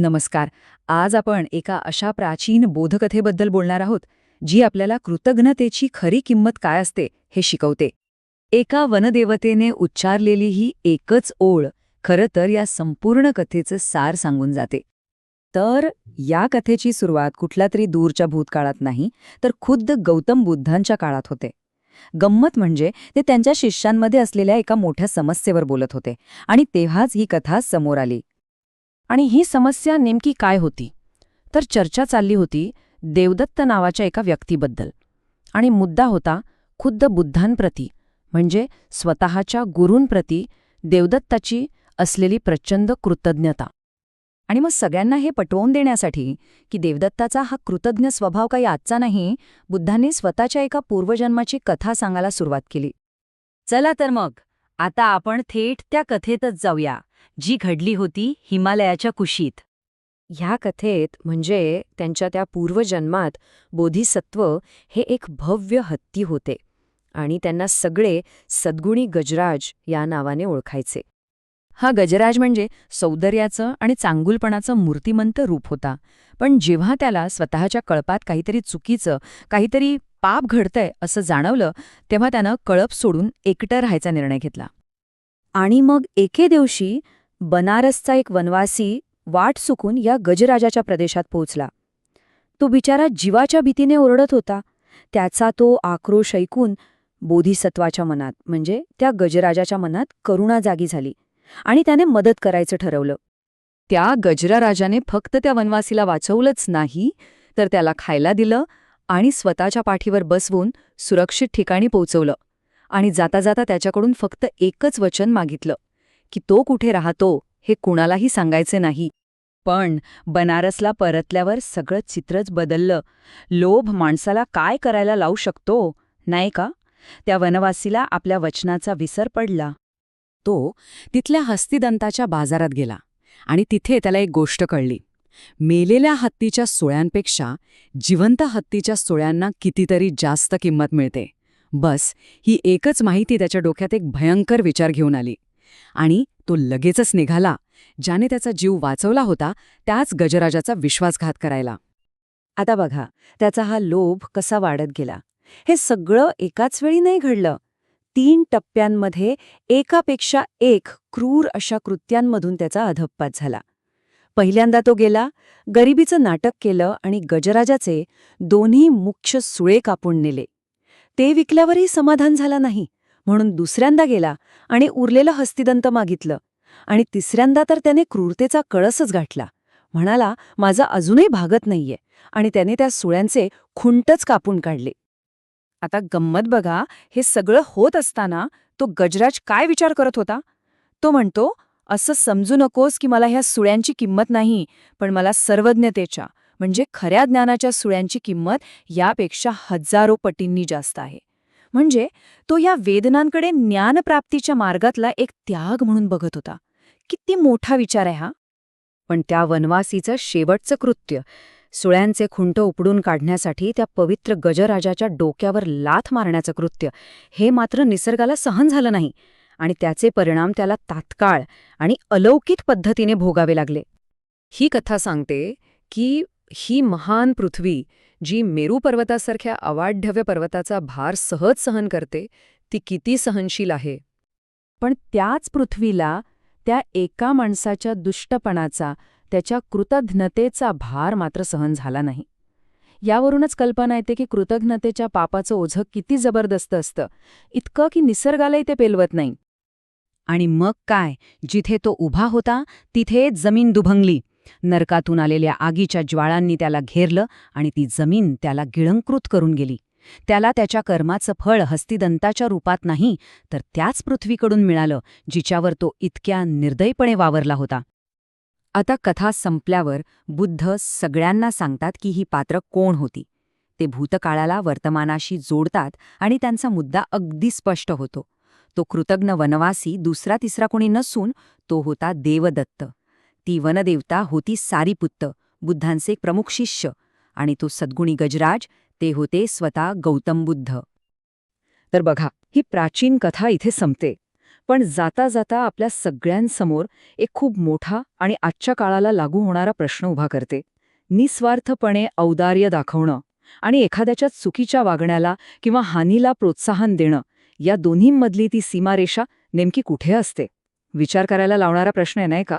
नमस्कार. आज आपण एका अशा प्राचीन बोधकथेबद्दल बोलणार आहोत जी आपल्याला कृतज्ञतेची खरी किंमत काय असते हे शिकवते. एका वनदेवतेने उच्चारलेली ही एकच ओळ खरं तर या संपूर्ण कथेचं सार सांगून जाते. तर या कथेची सुरुवात कुठल्या तरी दूरच्या भूतकाळात नाही तर खुद्द गौतम बुद्धांच्या काळात होते. गंमत म्हणजे ते त्यांच्या शिष्यांमध्ये असलेल्या एका मोठ्या समस्येवर बोलत होते आणि तेव्हाच ही कथा समोर आली. आणि ही समस्या नेमकी काय होती? तर चर्चा चालली होती देवदत्त नावाच्या एका व्यक्तीबद्दल. आणि मुद्दा होता खुद्द बुद्धांप्रती म्हणजे स्वतःच्या गुरूंप्रती देवदत्ताची असलेली प्रचंड कृतज्ञता. आणि मग सगळ्यांना हे पटवून देण्यासाठी की देवदत्ताचा हा कृतज्ञ स्वभाव काही आजचा नाही बुद्धांनी स्वतःच्या एका पूर्वजन्माची कथा सांगायला सुरुवात केली. चला तर मग आता आपण थेट त्या कथेतच जाऊया. जी घडली होती हिमालयाच्या कुशीत. ह्या कथेत म्हणजे त्यांच्या त्या पूर्वजन्मात बोधिसत्व हे एक भव्य हत्ती होते आणि त्यांना सगळे सद्गुणी गजराज या नावाने ओळखायचे. हा गजराज म्हणजे सौंदर्याचं आणि चांगुलपणाचं मूर्तिमंत रूप होता पण जेव्हा त्याला स्वतःच्या कळपात काहीतरी चुकीचं काहीतरी पाप घडतंय असं जाणवलं तेव्हा त्यानं कळप सोडून एकटं राहायचा निर्णय घेतला. आणि मग एके दिवशी बनारसचा एक वनवासी वाट चुकून या गजराजाच्या प्रदेशात पोहोचला. तो बिचारा जीवाच्या भीतीने ओरडत होता. त्याचा तो आक्रोश ऐकून बोधिसत्वाच्या मनात म्हणजे त्या गजराजाच्या मनात करुणा जागी झाली आणि त्याने मदत करायचं ठरवलं. त्या गजराराजाने फक्त त्या वनवासीला वाचवलंच नाही तर त्याला खायला दिलं आणि स्वतःच्या पाठीवर बसवून सुरक्षित ठिकाणी पोचवलं आणि जाता जाता त्याच्याकडून फक्त एकच वचन मागितलं. की तो कुठे राहतो हे कुणालाही सांगायचे नाही. पण बनारसला परतल्यावर सगळं चित्रच बदललं. लोभ माणसाला काय करायला लावू शकतो? नाही का? त्या वनवासीला आपल्या वचनाचा विसर पडला. तो तिथल्या हस्तिदंताच्या बाजारात गेला आणि तिथे त्याला एक गोष्ट कळली. मेलेल्या हत्तीच्या सोळ्यांपेक्षा जिवंत हत्तीच्या सोळ्यांना कितीतरी जास्त किंमत मिळते. बस ही एकच माहिती त्याच्या डोक्यात एक भयंकर विचार घेऊन आली. आणि तो लगेचच निघाला ज्याने त्याचा जीव वाचवला होता त्याच गजराजाचा विश्वासघात करायला. आता बघा त्याचा हा लोभ कसा वाढत गेला. हे सगळं एकाच वेळी नाही घडलं. तीन टप्प्यांमध्ये एकापेक्षा एक क्रूर अशा कृत्यांमधून त्याचा अधप्पात झाला. पहिल्यांदा तो गेला गरिबीचं नाटक केलं आणि गजराजाचे दोन्ही मुख्य सुळे कापून नेले. ते विकल्यावरही समाधान झाला नाही. म्हणून दुसऱ्यांदा गेला आणि उरलेलं हस्तिदंत मागितलं. आणि तिसऱ्यांदा तर त्याने क्रूरतेचा कळसच गाठला. म्हणाला माझा अजूनही भागत नाहीये. आणि त्याने त्या सुळ्यांचे खुंटच कापून काढले. आता गंमत बघा हे सगळं होत असताना तो गजराज काय विचार करत होता? तो म्हणतो असं समजू नकोस की मला ह्या सुळ्यांची किंमत नाही पण मला सर्वज्ञतेच्या म्हणजे खऱ्या ज्ञानाच्या सुळ्यांची किंमत यापेक्षा हजारो पटींनी जास्त आहे. म्हणजे तो या वेदनांकडे ज्ञानप्राप्तीच्या मार्गातला एक त्याग म्हणून बघत होता. किती मोठा विचार आहे हा. पण त्या वनवासीचं शेवटचं कृत्य सुळ्यांचे खुंट उपडून काढण्यासाठी त्या पवित्र गजराजाच्या डोक्यावर लाथ मारण्याचं कृत्य हे मात्र निसर्गाला सहन झालं नाही आणि त्याचे परिणाम त्याला तात्काळ आणि अलौकिक पद्धतीने भोगावे लागले. ही कथा सांगते की ही महान पृथ्वी जी मेरू पर्वतासारख्या अवाढव्य पर्वताचा भार सहज सहन करते ती किती सहनशील आहे. पण त्याच पृथ्वीला त्या एका माणसाच्या दुष्टपणाचा त्याच्या कृतज्ञतेचा भार मात्र सहन झाला नाही. यावरूनच कल्पना येते की कृतज्ञतेच्या पापाचं ओझं किती जबरदस्त असतं. इतकं की निसर्गालाही ते पेलवत नाही. आणि मग काय? जिथे तो उभा होता तिथे जमीन दुभंगली. नरकातून आलेल्या आगीच्या ज्वाळांनी त्याला घेरलं आणि ती जमीन त्याला गिळंकृत करून गेली. त्याला त्याच्या कर्माचं फळ हस्तिदंताच्या रूपात नाही तर त्याच पृथ्वीकडून मिळालं जिच्यावर तो इतक्या निर्दयपणे वावरला होता. आता कथा संपल्यावर बुद्ध सगळ्यांना सांगतात की ही पात्र कोण होती. ते भूतकाळाला वर्तमानाशी जोडतात आणि त्यांचा मुद्दा अगदी स्पष्ट होतो. तो कृतज्ञ वनवासी दुसरा तिसरा कोणी नसून तो होता देवदत्त. ती वनदेवता होती सारीपुत्त बुद्धांचे एक प्रमुख शिष्य आणि तो सद्गुणी गजराज ते होते स्वतः गौतम बुद्ध. तर बघा ही प्राचीन कथा इथे संपते. पण जाता जाता आपल्या सगळ्यांसमोर एक खूप मोठा आणि आजच्या काळाला लागू होणारा प्रश्न उभा करते. निस्वार्थपणे औदार्य दाखवणं आणि एखाद्याच्या चुकीच्या वागण्याला किंवा हानीला प्रोत्साहन देणं या दोन्हींमधली ती सीमारेषा नेमकी कुठे असते? विचार करायला लावणारा प्रश्न आहे नाही का?